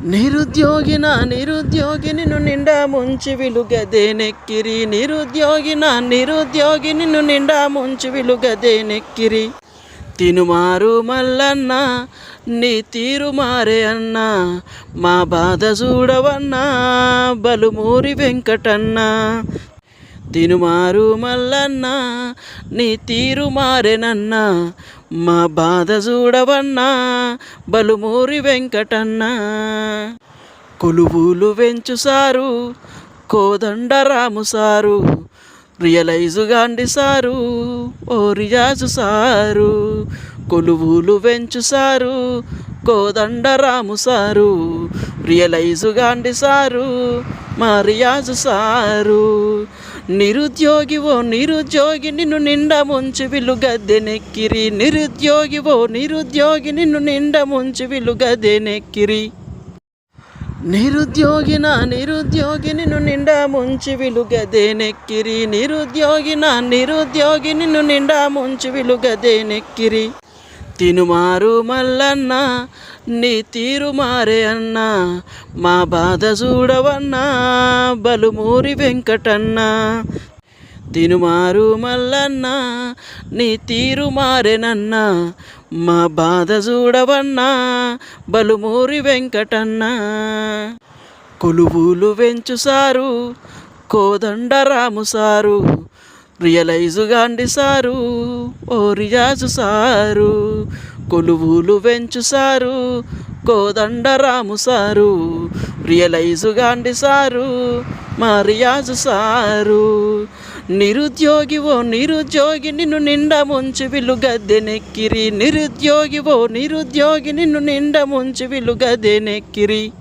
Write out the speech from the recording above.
నిరుద్యోగిన నిరుద్యోగి నిన్ను నిండా ముంచి విలుగదే నెక్కిరి. నిరుద్యోగిన నిరుద్యోగి నిన్ను నిండా ముంచి విలుగదే నెక్కిరి. తినుమారు మల్లన్న నీ తీరు మారే అన్న మా బాధ చూడవన్నా బలుమూరి వెంకటన్న. తినుమారు మల్లన్న నీ తీరు మారేనన్నా మా బాధ చూడవన్నా బలుమూరి వెంకటన్న. కొలువులు వెంచు సారు కోదండరాము సారు రియలైజు గాండి సారు ఓ రియాజు సారు. కొలువులు వెంచు సారు కోదండరాము సారు రియలైజు గాండి సారు మా రియాజు సారు. నిరుద్యోగి ఓ నిరుద్యోగి నిన్ను నిండా ముంచి విలు నెక్కిరి. నిరుద్యోగి ఓ నిరుద్యోగి నిన్ను నిండా ముంచి విలుగద్దె నెక్కిరి. నిరుద్యోగిన నిరుద్యోగి నిన్ను నిండా ముంచి విలుగదే నెక్కిరి. నిరుద్యోగిన నిరుద్యోగి నిన్ను నిండా ముంచి విలుగదే నెక్కిరి. తినుమారు మల్లన్న నీ తీరు మారే అన్న మా బాధ చూడవన్నా బలుమూరి వెంకటన్న. తినుమారు మల్లన్న నీ తీరు మారెనన్న మా బాధ చూడవన్నా బలుమూరి వెంకటన్న. కొలువులు వెంచుసారు కోదండరాము సారు రియలైజు గాండి సారు ఓ రియాజు సారు కొలువులు వెంచు సారు కోదండరాము సారు రియలైజు గాండి సారు మా రియాజు సారు. నిరుద్యోగి ఓ నిరుద్యోగి నిన్ను నిండా ముంచి విలుగద్దె నెక్కిరి. నిరుద్యోగి ఓ నిరుద్యోగి నిన్ను నిండా ముంచి విలుగద్దె నెక్కిరి.